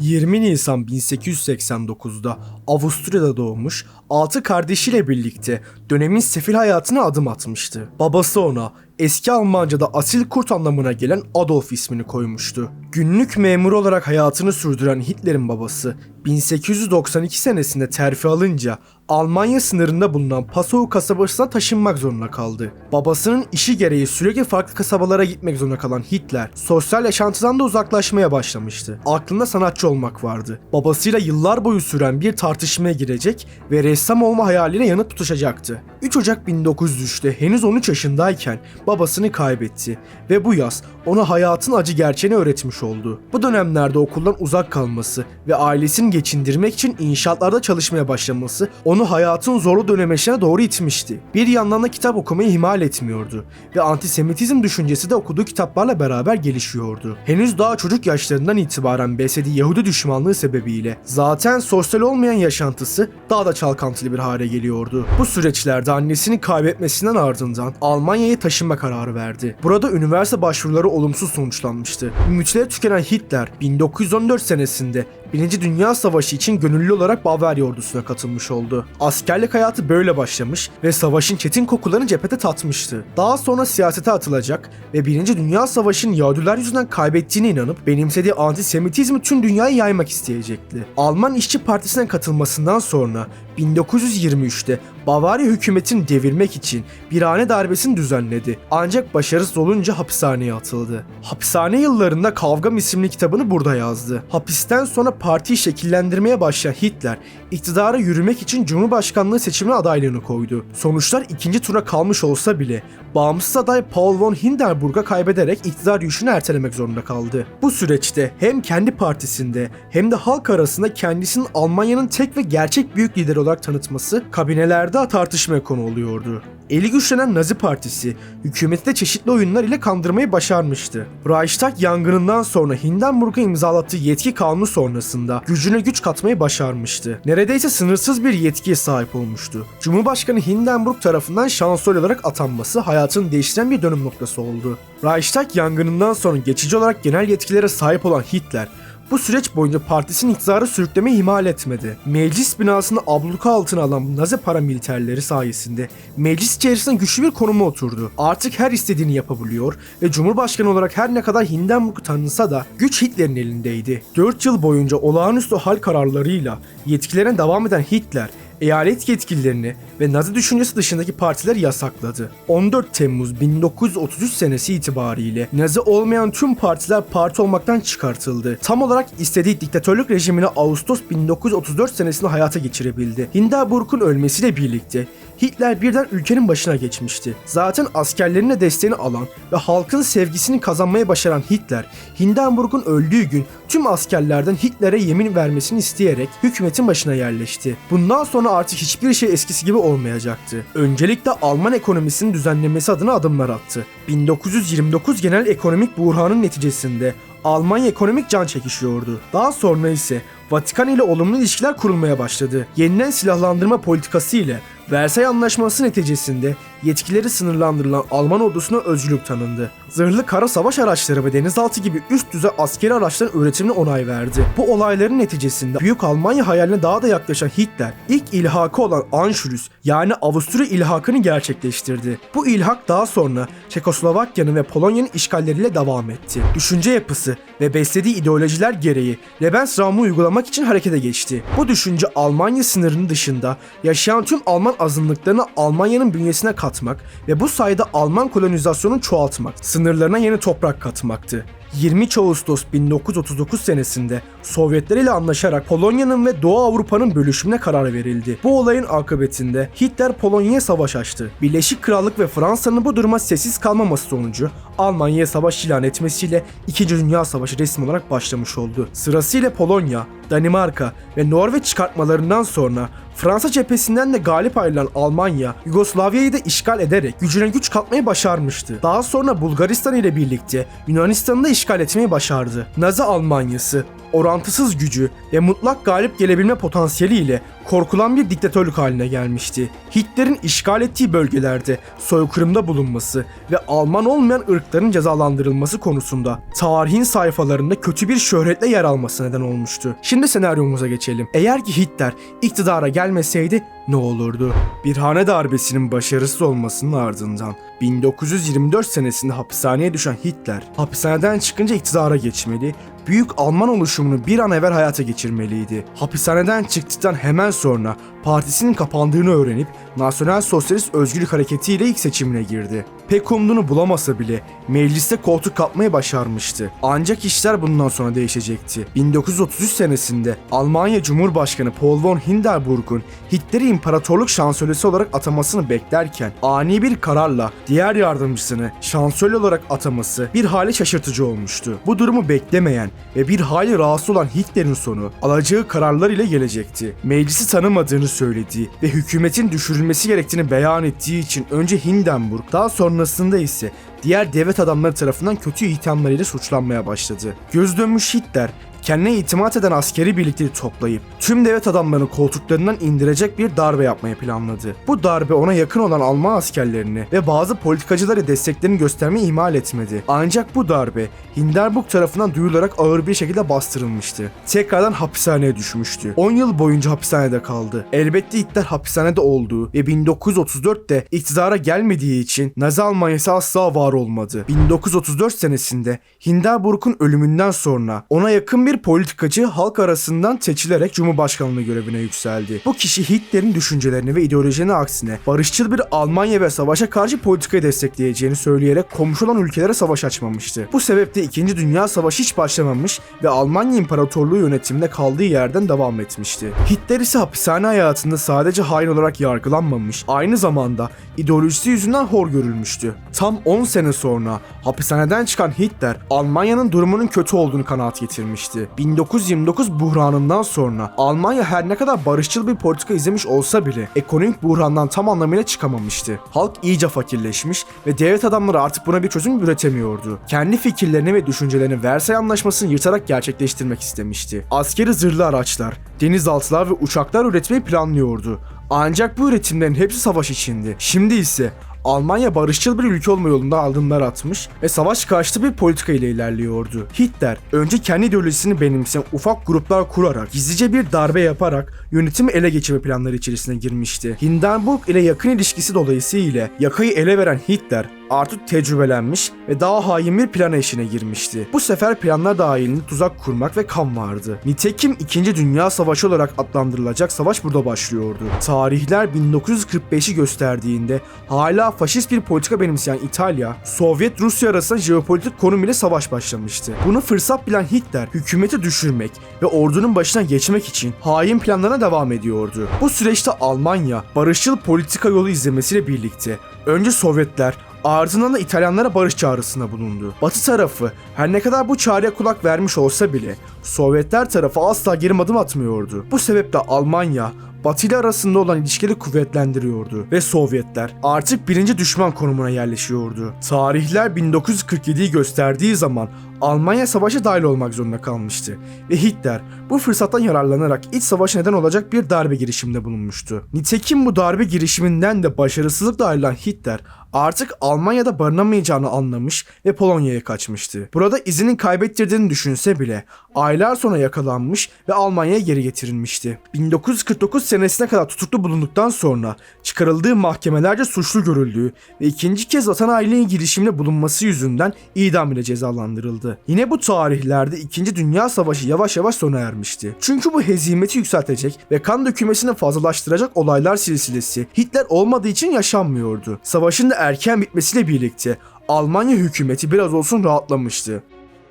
20 Nisan 1889'da Avusturya'da doğmuş, 6 kardeşiyle birlikte dönemin sefil hayatına adım atmıştı. Babası ona eski Almanca'da asil kurt anlamına gelen Adolf ismini koymuştu. Günlük memur olarak hayatını sürdüren Hitler'in babası 1892 senesinde terfi alınca Almanya sınırında bulunan Passau kasabasına taşınmak zorunda kaldı. Babasının işi gereği sürekli farklı kasabalara gitmek zorunda kalan Hitler, sosyal yaşantıdan da uzaklaşmaya başlamıştı. Aklında sanatçı olmak vardı. Babasıyla yıllar boyu süren bir tartışmaya girecek ve ressam olma hayaliyle yanıp tutuşacaktı. 3 Ocak 1903'te henüz 13 yaşındayken babasını kaybetti ve bu yaz ona hayatın acı gerçeğini öğretmiş oldu. Bu dönemlerde okuldan uzak kalması ve ailesini geçindirmek için inşaatlarda çalışmaya başlaması onu hayatın zorlu dönemeçlerine doğru itmişti. Bir yandan da kitap okumayı ihmal etmiyordu ve antisemitizm düşüncesi de okuduğu kitaplarla beraber gelişiyordu. Henüz daha çocuk yaşlarından itibaren beslediği Yahudi düşmanlığı sebebiyle zaten sosyal olmayan yaşantısı daha da çalkantılı bir hale geliyordu. Bu süreçlerde annesini kaybetmesinden ardından Almanya'ya taşınma kararı verdi. Burada üniversite başvuruları olumsuz sonuçlanmıştı. Ümitleri tükenen Hitler 1914 senesinde Birinci Dünya Savaşı için gönüllü olarak Bavarya ordusuna katılmış oldu. Askerlik hayatı böyle başlamış ve savaşın çetin kokularını cephete tatmıştı. Daha sonra siyasete atılacak ve Birinci Dünya Savaşı'nın Yahudiler yüzünden kaybettiğine inanıp benimsediği antisemitizmi tüm dünyaya yaymak isteyecekti. Alman İşçi Partisi'ne katılmasından sonra 1923'te Bavarya hükümetini devirmek için bir hane darbesini düzenledi. Ancak başarısız olunca hapishaneye atıldı. Hapishane yıllarında Kavgam isimli kitabını burada yazdı. Hapisten sonra partiyi şekillendirmeye başlayan Hitler, iktidara yürümek için Cumhurbaşkanlığı seçimine adaylığını koydu. Sonuçlar ikinci tura kalmış olsa bile bağımsız aday Paul von Hindenburg'a kaybederek iktidar yürüyüşünü ertelemek zorunda kaldı. Bu süreçte hem kendi partisinde hem de halk arasında kendisinin Almanya'nın tek ve gerçek büyük lideri olarak tanıtması kabinelerde tartışmaya konu oluyordu. Eli güçlenen Nazi Partisi hükümeti de çeşitli oyunlar ile kandırmayı başarmıştı. Reichstag yangınından sonra Hindenburg'a imzalattığı yetki kanunu sonrasında gücüne güç katmayı başarmıştı. Neredeyse sınırsız bir yetkiye sahip olmuştu. Cumhurbaşkanı Hindenburg tarafından şansölye olarak atanması hayatını değiştiren bir dönüm noktası oldu. Reichstag yangınından sonra geçici olarak genel yetkilere sahip olan Hitler bu süreç boyunca partisinin iktidarı sürüklemeyi ihmal etmedi. Meclis binasını abluka altına alan Nazi paramiliterleri sayesinde meclis içerisinde güçlü bir konuma oturdu. Artık her istediğini yapabiliyor ve Cumhurbaşkanı olarak her ne kadar Hindenburg tanınsa da güç Hitler'in elindeydi. 4 yıl boyunca olağanüstü hal kararlarıyla yetkilerine devam eden Hitler eyalet yetkililerini ve Nazi düşüncesi dışındaki partileri yasakladı. 14 Temmuz 1933 senesi itibariyle Nazi olmayan tüm partiler parti olmaktan çıkartıldı. Tam olarak istediği diktatörlük rejimini Ağustos 1934 senesinde hayata geçirebildi. Hindenburg'un ölmesiyle birlikte Hitler birden ülkenin başına geçmişti. Zaten askerlerine desteğini alan ve halkın sevgisini kazanmaya başaran Hitler, Hindenburg'un öldüğü gün tüm askerlerden Hitler'e yemin vermesini isteyerek hükümetin başına yerleşti. Bundan sonra artık hiçbir şey eskisi gibi olmayacaktı. Öncelikle Alman ekonomisinin düzenlemesi adına adımlar attı. 1929 genel ekonomik buhranın neticesinde Almanya ekonomik can çekişiyordu. Daha sonra ise Vatikan ile olumlu ilişkiler kurulmaya başladı. Yeniden silahlandırma politikası ile Versay Anlaşması neticesinde yetkileri sınırlandırılan Alman ordusuna özgürlük tanındı. Zırhlı kara savaş araçları ve denizaltı gibi üst düzey askeri araçların üretimine onay verdi. Bu olayların neticesinde Büyük Almanya hayaline daha da yaklaşan Hitler ilk ilhakı olan Anschluss yani Avusturya ilhakını gerçekleştirdi. Bu ilhak daha sonra Çekoslovakya'nın ve Polonya'nın işgalleriyle devam etti. Düşünce yapısı ve beslediği ideolojiler gereği Lebensraum'u uygulamak için harekete geçti. Bu düşünce Almanya sınırının dışında yaşayan tüm Alman azınlıklarını Almanya'nın bünyesine katmak ve bu sayede Alman kolonizasyonunu çoğaltmak, sınırlarına yeni toprak katmaktı. 23 Ağustos 1939 senesinde Sovyetler ile anlaşarak Polonya'nın ve Doğu Avrupa'nın bölüşümüne karar verildi. Bu olayın akıbetinde Hitler Polonya'ya savaş açtı. Birleşik Krallık ve Fransa'nın bu duruma sessiz kalmaması sonucu Almanya'ya savaş ilan etmesiyle 2. Dünya Savaşı resmi olarak başlamış oldu. Sırasıyla Polonya, Danimarka ve Norveç çıkartmalarından sonra Fransa cephesinden de galip ayrılan Almanya, Yugoslavya'yı da işgal ederek gücüne güç katmayı başarmıştı. Daha sonra Bulgaristan ile birlikte Yunanistan'ı da işgal etmeyi başardı. Nazi Almanyası orantısız gücü ve mutlak galip gelebilme potansiyeliyle korkulan bir diktatörlük haline gelmişti. Hitler'in işgal ettiği bölgelerde soykırımda bulunması ve Alman olmayan ırkların cezalandırılması konusunda tarihin sayfalarında kötü bir şöhretle yer alması neden olmuştu. Şimdi senaryomuza geçelim. Eğer ki Hitler iktidara gelmeseydi ne olurdu? Bir hane darbesinin başarısız olmasının ardından 1924 senesinde hapishaneye düşen Hitler, hapishaneden çıkınca iktidara geçmeli, büyük Alman oluşumunu bir an evvel hayata geçirmeliydi. Hapishaneden çıktıktan hemen sonra partisinin kapandığını öğrenip Nasyonel Sosyalist Özgürlük Hareketi ile ilk seçimine girdi. Pek umduğunu bulamasa bile mecliste koltuk kapmayı başarmıştı. Ancak işler bundan sonra değişecekti. 1933 senesinde Almanya Cumhurbaşkanı Paul von Hindenburg'un Hitler'i imparatorluk şansölyesi olarak atamasını beklerken ani bir kararla diğer yardımcısını şansölye olarak ataması bir hali şaşırtıcı olmuştu. Bu durumu beklemeyen ve bir hali rahatsız olan Hitler'in sonu alacağı kararlar ile gelecekti. Meclisi tanımadığını söylediği ve hükümetin düşürülmesi gerektiğini beyan ettiği için önce Hindenburg daha sonrasında ise diğer devlet adamları tarafından kötü ithamlarıyla suçlanmaya başladı. Göz dönmüş Hitler kendine itimat eden askeri birlikleri toplayıp tüm devlet adamlarını koltuklarından indirecek bir darbe yapmayı planladı. Bu darbe ona yakın olan Alman askerlerini ve bazı politikacıları desteklerini göstermeyi ihmal etmedi. Ancak bu darbe Hindenburg tarafından duyularak ağır bir şekilde bastırılmıştı. Tekrardan hapishaneye düşmüştü. 10 yıl boyunca hapishanede kaldı. Elbette Hitler hapishanede olduğu ve 1934'te iktidara gelmediği için Nazi Almanyası asla var olmadı. 1934 senesinde Hindenburg'un ölümünden sonra ona yakın bir politikacı halk arasından seçilerek Cumhurbaşkanlığı görevine yükseldi. Bu kişi Hitler'in düşüncelerini ve ideolojinin aksine barışçıl bir Almanya ve savaşa karşı politikayı destekleyeceğini söyleyerek komşu olan ülkelere savaş açmamıştı. Bu sebeple 2. Dünya Savaşı hiç başlamamış ve Almanya İmparatorluğu yönetiminde kaldığı yerden devam etmişti. Hitler ise hapishane hayatında sadece hain olarak yargılanmamış, aynı zamanda ideolojisi yüzünden hor görülmüştü. Tam 10 sene sonra hapishaneden çıkan Hitler, Almanya'nın durumunun kötü olduğunu kanaat getirmişti. 1929 buhranından sonra Almanya her ne kadar barışçıl bir politika izlemiş olsa bile ekonomik buhrandan tam anlamıyla çıkamamıştı. Halk iyice fakirleşmiş ve devlet adamları artık buna bir çözüm üretemiyordu. Kendi fikirlerini ve düşüncelerini Versay Anlaşması'nı yırtarak gerçekleştirmek istemişti. Askeri zırhlı araçlar, denizaltılar ve uçaklar üretmeyi planlıyordu. Ancak bu üretimlerin hepsi savaş içindi. Şimdi ise Almanya barışçıl bir ülke olma yolunda adımlar atmış ve savaş karşıtı bir politika ile ilerliyordu. Hitler önce kendi ideolojisini benimseyen ufak gruplar kurarak gizlice bir darbe yaparak yönetimi ele geçirme planları içerisine girmişti. Hindenburg ile yakın ilişkisi dolayısıyla yakayı ele veren Hitler artık tecrübelenmiş ve daha hain bir plana işine girmişti. Bu sefer planlar dahilinde tuzak kurmak ve kan vardı. Nitekim 2. Dünya Savaşı olarak adlandırılacak savaş burada başlıyordu. Tarihler 1945'i gösterdiğinde hala faşist bir politika benimseyen İtalya, Sovyet Rusya arasında jeopolitik konum ile savaş başlamıştı. Bunu fırsat bilen Hitler hükümeti düşürmek ve ordunun başına geçmek için hain planlarına devam ediyordu. Bu süreçte Almanya barışçıl politika yolu izlemesiyle birlikte önce Sovyetler Ardından da İtalyanlara barış çağrısında bulundu. Batı tarafı her ne kadar bu çağrıya kulak vermiş olsa bile Sovyetler tarafı asla geri adım atmıyordu. Bu sebeple Almanya Batı ile arasında olan ilişkileri kuvvetlendiriyordu ve Sovyetler artık birinci düşman konumuna yerleşiyordu. Tarihler 1947'yi gösterdiği zaman Almanya savaşa dahil olmak zorunda kalmıştı ve Hitler bu fırsattan yararlanarak iç savaşa neden olacak bir darbe girişiminde bulunmuştu. Nitekim bu darbe girişiminden de başarısızlıkla ayrılan Hitler artık Almanya'da barınamayacağını anlamış ve Polonya'ya kaçmıştı. Burada izinin kaybettirdiğini düşünse bile aylar sonra yakalanmış ve Almanya'ya geri getirilmişti. 1949 senesine kadar tutuklu bulunduktan sonra çıkarıldığı mahkemelerce suçlu görüldüğü ve ikinci kez vatan hainliği girişimine bulunması yüzünden idam ile cezalandırıldı. Yine bu tarihlerde 2. Dünya Savaşı yavaş yavaş sona ermişti. Çünkü bu hezimeti yükseltecek ve kan dökülmesini fazlalaştıracak olaylar silsilesi Hitler olmadığı için yaşanmıyordu. Savaşın da erken bitmesiyle birlikte Almanya hükümeti biraz olsun rahatlamıştı.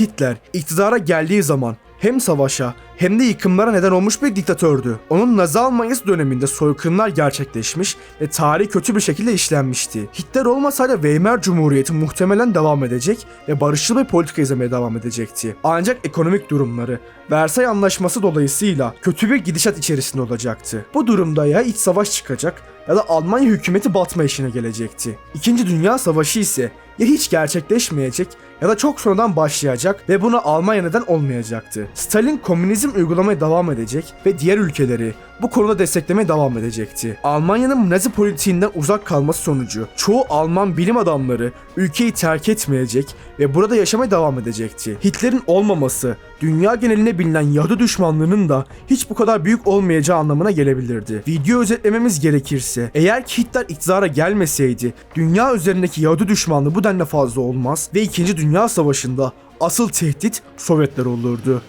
Hitler iktidara geldiği zaman hem savaşa hem de yıkımlara neden olmuş bir diktatördü. Onun Nazi Almanyası döneminde soykırımlar gerçekleşmiş ve tarih kötü bir şekilde işlenmişti. Hitler olmasaydı Weimar Cumhuriyeti muhtemelen devam edecek ve barışçıl bir politika izlemeye devam edecekti. Ancak ekonomik durumları Versay Anlaşması dolayısıyla kötü bir gidişat içerisinde olacaktı. Bu durumda ya iç savaş çıkacak ya da Almanya hükümeti batma işine gelecekti. İkinci Dünya Savaşı ise ya hiç gerçekleşmeyecek ya da çok sonradan başlayacak ve buna Almanya neden olmayacaktı. Stalin komünizm uygulamaya devam edecek ve diğer ülkeleri bu konuda desteklemeye devam edecekti. Almanya'nın Nazi politiğinden uzak kalması sonucu çoğu Alman bilim adamları ülkeyi terk etmeyecek ve burada yaşamaya devam edecekti. Hitler'in olmaması, dünya geneline bilinen Yahudi düşmanlığının da hiç bu kadar büyük olmayacağı anlamına gelebilirdi. Video özetlememiz gerekirse, eğer ki Hitler iktidara gelmeseydi, dünya üzerindeki Yahudi düşmanlığı bu denli fazla olmaz ve 2. Dünya Savaşı'nda asıl tehdit Sovyetler olurdu.